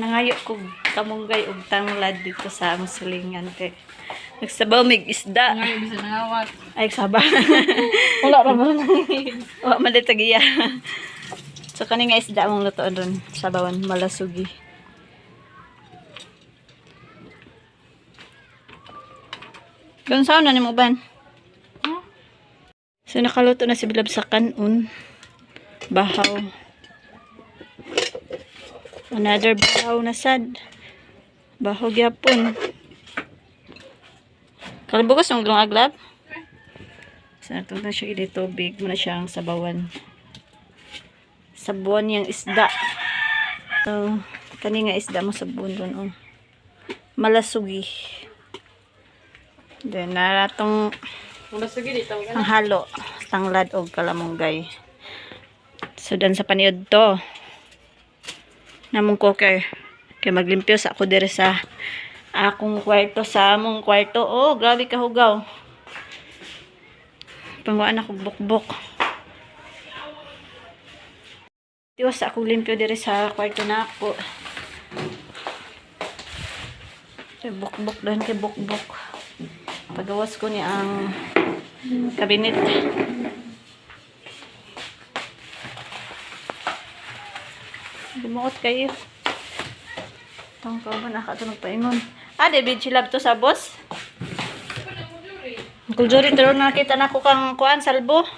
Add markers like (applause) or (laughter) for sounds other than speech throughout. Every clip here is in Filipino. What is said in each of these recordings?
Maayo ko kamunggay og tanglad dito sa among silingan kay nagsabaw mig isda. Ngayon, bisa nangawat. Ay saba. (laughs) Wala ra ba (laughs) Wa man dito giya. So kani nga isda mong luto doon sa bawan malasugi. Kung saan na ni mo ban? So nakaluto na si Bilab sa kanon. Bahaw. Another bahaw na sad. Bahaw gyapon. Kalibugas yung glong aglab? So nato na siya ili tubig. Muna siyang sabawan. Sabuan yung isda. So, kani nga isda mo sabon doon. Oh. Malasugi. Then, naratong Wala sige dito. ang halo, tanglad o kalamunggay. So, dan sa paniod to. Namong cooker. Kaya maglimpyo sa ako dire sa akong kwarto sa among kwarto. Oh, grabe ka hugaw. Panguan ako bukbok. Tiwas akong limpyo dire sa kwarto na ako. Kay bukbok doon kay bukbok. Pagawas ko niya ang kabinet. Dumuot kayo. Tong ka ba nakatunog pa ingon. Ah, David Chilab to sa boss. Kuljuri tero nakita na ko kang kuan salbo.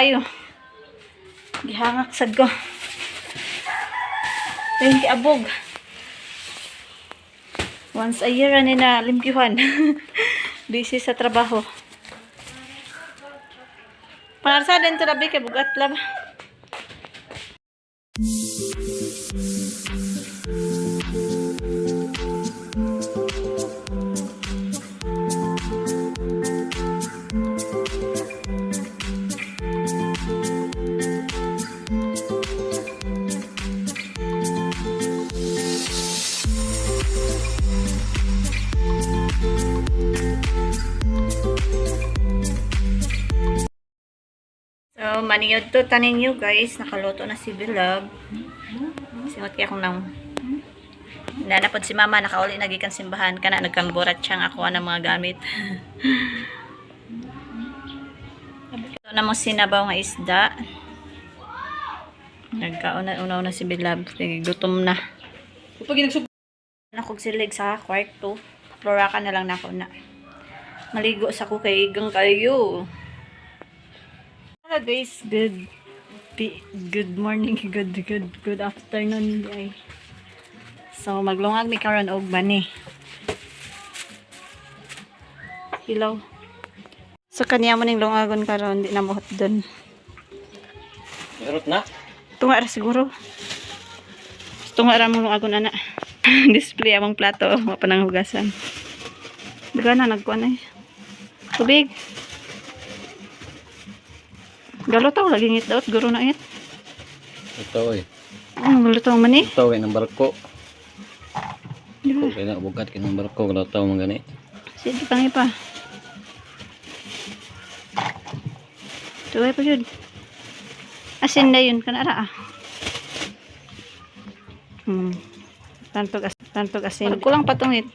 Kayo. Gihangak sad ko. 20 abog. Once a year ani na limpihan. (laughs) Busy sa trabaho. Pangarsa din to labi kay bugat lab. So, maniyod to tanin nyo guys. Nakaluto na si Bilab. Singot kaya akong nang nanapod si mama nakauli nagikan simbahan kana nagkamburat siyang ako ng mga gamit. (laughs) Ito na mo sinabaw nga isda. Nagkauna-unaw na si. Sige, gutom na. Pag nagsub... Nakog silig sa kwarto. Floraka na lang na ako na. Maligo sa ko kay igang kayo. Hello guys, good good morning, (laughs) good good good afternoon ay. So maglungag mi karon og bani. Hello. So kaniya mo ning lungagon karon di na mohot dun. Garot na? Tunga ra siguro. Tunga ra mo lungagon ana. (laughs) Display among plato, wa pa nang hugasan. Diga na nagkuan ay. Tubig. Galutaw lagi ngit daot guro na it. Ito eh. Ano galutaw man eh? Ito eh ng barko. Diba? Kaya na bugat ka ng barko. Kalau tao mga gani. Sige pa pa. Tuway pa yun. Asin na yun. Kanara ah. Hmm. Tantog, as tantog asin. Kulang patungit.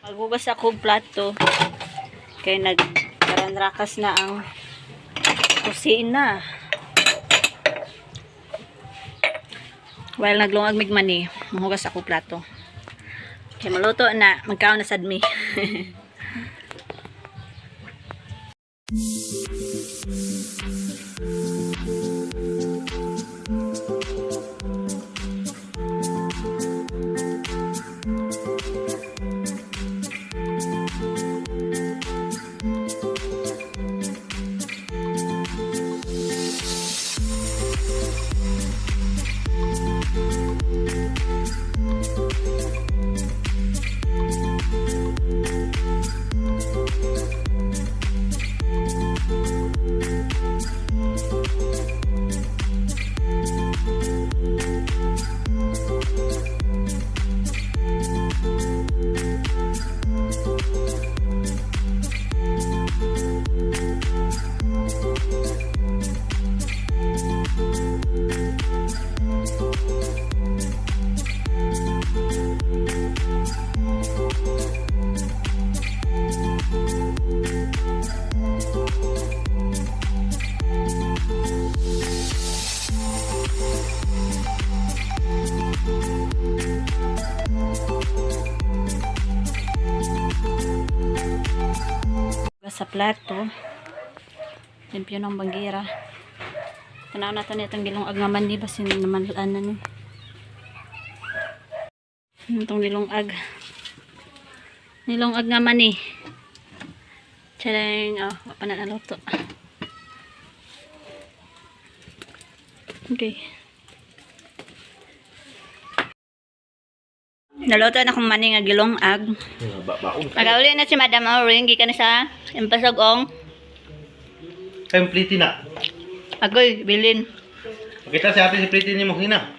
Maghugas ako plato. Kaya nagkaranrakas na ang kusina. While naglungag mig mani, maghugas ako plato. Kaya maluto na, magkaon na sad mi. (laughs) sa plato. Limpyo ng bangira. Tanaw na to itong gilong agnaman di ba sin naman ano ni. Itong gilong ag. Nilong ag naman ni. Tiyang, oh, wapa na naluto. Okay. Naluto na kong mani nga gilong ag. Pagauli na si Madam Auring, gikan na sa impasagong. Kayong pliti na. Agoy, bilin. Pakita si ate si pliti ni mo hina.